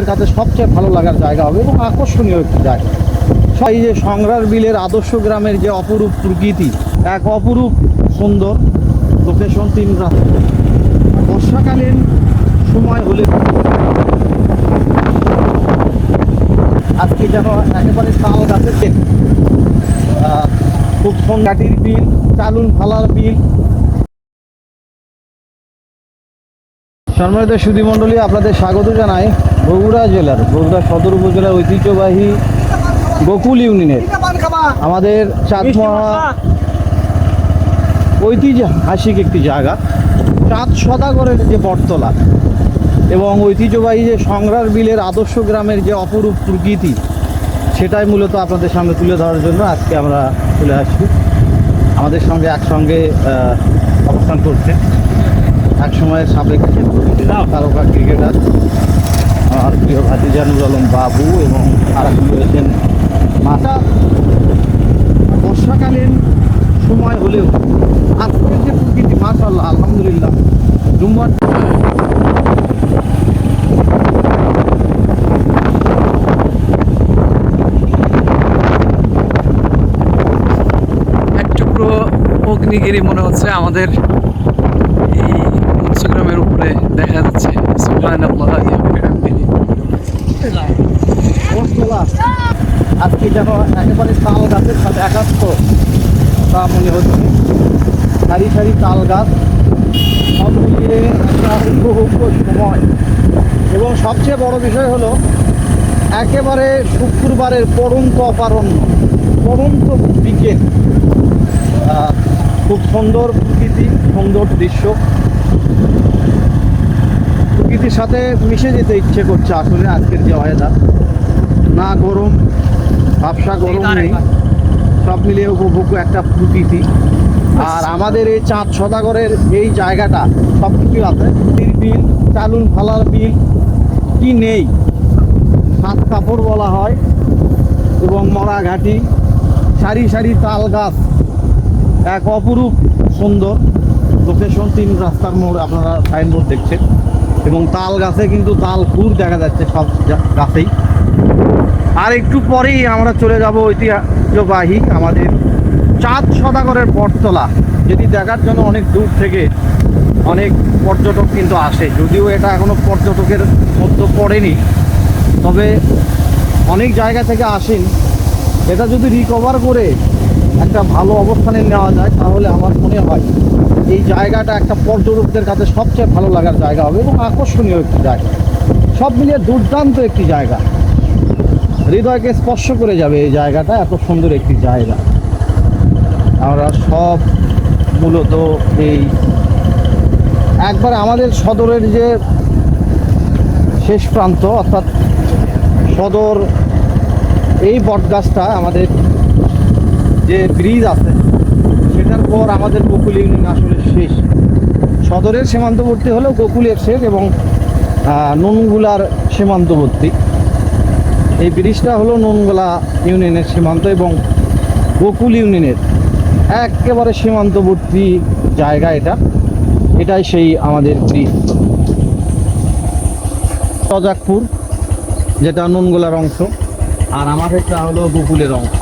এর কাছে সবচেয়ে ভালো লাগার জায়গা হবে এবং আকর্ষণীয় একটি জায়গা। এই যে সংগ্রার বিলের আদর্শ গ্রামের যে অপরূপ প্রকৃতি, এক অপরূপ সুন্দর লোকেশন তিন রাত। বর্ষাকালীন সময় হলে আজকে যেন একেবারে তাল গাছের। খুব সংঘাটির বিল চালুন ফালার বিল সম্মানিত সুধীমণ্ডলী, আপনাদের স্বাগত জানাই বগুড়া জেলার, বগুড়া সদর উপজেলার ঐতিহ্যবাহী গোকুল ইউনিয়নের। আমাদের চাঁদমহা ঐতিহাসিক একটি জায়গা। চাঁদ সদাগরের যে বটতলা এবং ঐতিহ্যবাহী যে সংগ্রার বিলের আদর্শ গ্রামের যে অপরূপ প্রকৃতি, সেটাই মূলত আপনাদের সামনে তুলে ধরার জন্য আজকে আমরা চলে আসছি। আমাদের সঙ্গে একসঙ্গে অবস্থান করছে এক সময়ের সাবেক তারকা ক্রিকেটার, আমার প্রিয় ভাতিজানুর আলম বাবু এবং আর রয়েছেন মাতা। বর্ষাকালীন সময় হলেও আজকের যে প্রকৃতি মাশাল্লাহ আলহামদুলিল্লাহ জুম্মার অগ্নিগিরি মনে হচ্ছে আমাদের এই উচ্চগ্রামের উপরে দেখা যাচ্ছে ইয়া আজকে যেন একেবারে তাল গাছের সাথে একাত্ম তা মনে হচ্ছে। সারি সারি তাল গাছ সব মিলিয়ে একটা সময়। এবং সবচেয়ে বড় বিষয় হলো, একেবারে শুক্রবারের পরন্ত অপারণ্য পরন্ত বিকেল। খুব সুন্দর প্রকৃতি, সুন্দর দৃশ্য। প্রকৃতির সাথে মিশে যেতে ইচ্ছে করছে আসলে আজকের যে ওয়েদার না গরম ভাবসা গরম নেই। সব মিলিয়ে উপভোগ্য একটা প্রকৃতি। আর আমাদের এই চাঁদ সদাগরের এই জায়গাটা সব কিছু আছে বিল চালুন ফালার বিল কি নেই? সাত কাপড় বলা হয় এবং মরা ঘাটি। সারি সারি তাল গাছ। এক অপরূপ সুন্দর। লোকেশন তিন রাস্তার মোড় আপনারা সাইনবোর্ড দেখছেন। এবং তাল গাছে কিন্তু তাল ফুল দেখা যাচ্ছে সব গাছেই। আর একটু পরেই আমরা চলে যাব ঐতিহ্যবাহী আমাদের চাঁদ সদাগরের বটতলা। যেটি দেখার জন্য অনেক দূর থেকে অনেক পর্যটক কিন্তু আসে। যদিও এটা এখনও পর্যটকের মধ্যে পড়েনি। তবে অনেক জায়গা থেকে আসেন। এটা যদি রিকভার করে একটা ভালো অবস্থানে নেওয়া যায়, তাহলে আমার মনে হয় এই জায়গাটা একটা পর্যটকদের কাছে সবচেয়ে ভালো লাগার জায়গা হবে এবং আকর্ষণীয় একটি জায়গা। সব মিলিয়ে দুর্দান্ত একটি জায়গা। হৃদয়কে স্পর্শ করে যাবে এই জায়গাটা, এত সুন্দর একটি জায়গা। আমরা সব মূলত এই একবার আমাদের সদরের যে শেষ প্রান্ত, অর্থাৎ সদর এই বটগাছটা আমাদের যে ব্রিজ আছে, সেটার পর আমাদের গোকুল ইউনিয়ন আসলে শেষ। সদরের সীমান্তবর্তী হলেও গোকুলের শেষ এবং নুনগুলার সীমান্তবর্তী। এই ব্রিজটা হলো নুনগোলা ইউনিয়নের সীমান্ত এবং গোকুল ইউনিয়নের একেবারে সীমান্তবর্তী জায়গা এটা। এটাই সেই আমাদের ব্রিজ। সজাগপুর যেটা নুনগোলার অংশ, আর আমার এটা হলো গোকুলের অংশ।